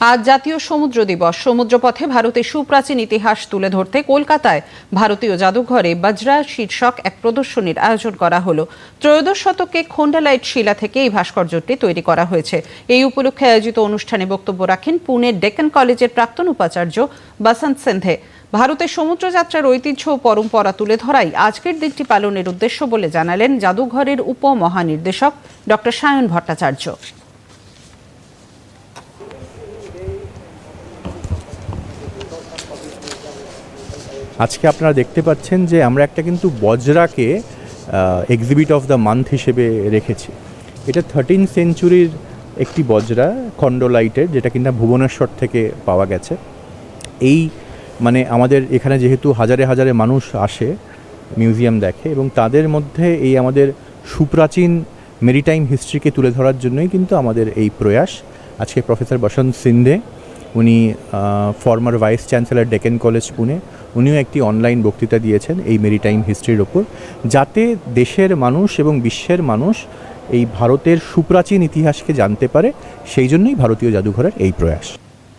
আজ জাতীয় সমুদ্র দিবস। সমুদ্রপথে ভারতের সুপ্রাচীন ইতিহাস তুলে ধরতে কলকাতায় ভারতীয় জাদুঘরে বজ্রা শীর্ষক এক প্রদর্শনীর আয়োজন করা হলো। ত্রয়োদশ শতকে খোন্ডালাইট শিলা থেকে এই ভাস্কর্যটি তৈরি করা হয়েছে। এই উপলক্ষে আয়োজিত অনুষ্ঠানে বক্তব্য রাখেন পুনের ডেকান কলেজের প্রাক্তন উপাচার্য বসন্ত সিন্ধে। ভারতের সমুদ্রযাত্রার ঐতিহ্য ও পরম্পরা তুলে ধরাই আজকের দিনটি পালনের উদ্দেশ্য বলে জানালেন জাদুঘরের উপমহানির্দেশক ডক্টর সায়ন ভট্টাচার্য। আজকে আপনারা দেখতে পাচ্ছেন যে আমরা একটা কিন্তু বজরাকে এক্সিবিট অফ দ্য মান্থ হিসেবে রেখেছি। এটা থার্টিন সেঞ্চুরির একটি বজরা খণ্ডলাইটের যেটা কিনা ভুবনেশ্বর থেকে পাওয়া গেছে। এই মানে আমাদের এখানে যেহেতু হাজারে হাজারে মানুষ আসে মিউজিয়াম দেখে, এবং তাদের মধ্যে এই আমাদের সুপ্রাচীন মেরিটাইম হিস্ট্রিকে তুলে ধরার জন্যই কিন্তু আমাদের এই প্রয়াস। আজকে প্রফেসর বসন্ত সিন্ধে, উনি former vice chancellor Deccan college Pune উনিও একটি অনলাইন বক্তৃতা দিয়েছেন এই মেরিটাইম হিস্ট্রির ওপর। যাতে দেশের মানুষ এবং বিশ্বের মানুষ এই ভারতের সুপ্রাচীন ইতিহাসকে জানতে পারে, সেই জন্যই ভারতীয় জাদুঘরের এই প্রয়াস।